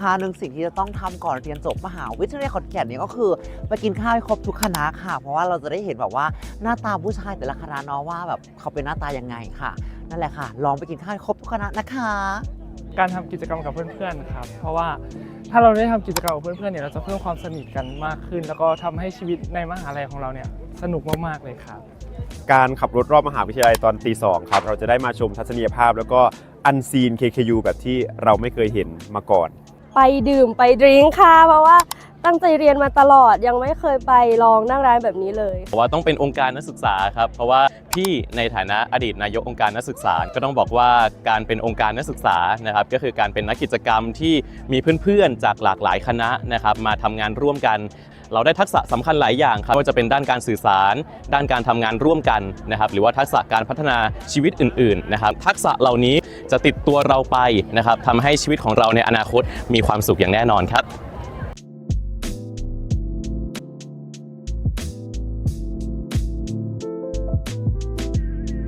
นะคะหนึ่งสิ่งที่จะต้องทำก่อนเรียนจบมหาวิทยาลัยขอนแก่นเนี่ยก็คือไปกินข้าวให้ครบทุกคณะค่ะ เพราะว่าเราจะได้เห็นแบบว่าหน้าตาผู้ชายแต่ละคณะเนาะว่าแบบเขาเป็นหน้าตายังไงค่ะ นั่นแหละค่ะ ลองไปกินข้าวให้ครบทุกคณะนะคะ การทำกิจกรรมกับเพื่อนๆครับ เพราะว่าถ้าเราได้ทำกิจกรรมกับเพื่อนๆเนี่ยเราจะเพิ่มความสนิทกันมากขึ้น แล้วก็ทำให้ชีวิตในมหาลัยของเราเนี่ยสนุกมากๆเลยครับการขับรถรอบมหาวิทยาลัยตอนตีสองครับ เราจะได้มาชมทัศนียภาพแล้วก็อันซีน KKU แบบที่เราไม่เคยเห็นมาก่อน ไปดื่มไปดริงก์ค่ะ เพราะว่าตั้งใจเรียนมาตลอดยังไม่เคยไปลองนั่งร้านแบบนี้เลย เพราะว่าต้องเป็นองค์การนักศึกษาครับ เพราะว่าพี่ในฐานะอดีตนายกองค์การนักศึกษา ก็ต้องบอกว่าการเป็นองค์การนักศึกษานะครับ ก็คือการเป็นนักกิจกรรมที่มีเพื่อนๆจากหลากหลายคณะนะครับ มาทำงานร่วมกัน เราได้ทักษะสำคัญหลายอย่างครับว่าจะเป็นด้านการสื่อสาร ด้านการทำงานร่วมกันนะครับ หรือว่าทักษะการพัฒนาชีวิตอื่นๆนะครับ ทักษะเหล่านี้ จะติดตัวเราไปนะครับทำให้ชีวิตของเราในอนาคตมีความสุขอย่างแน่นอนครับ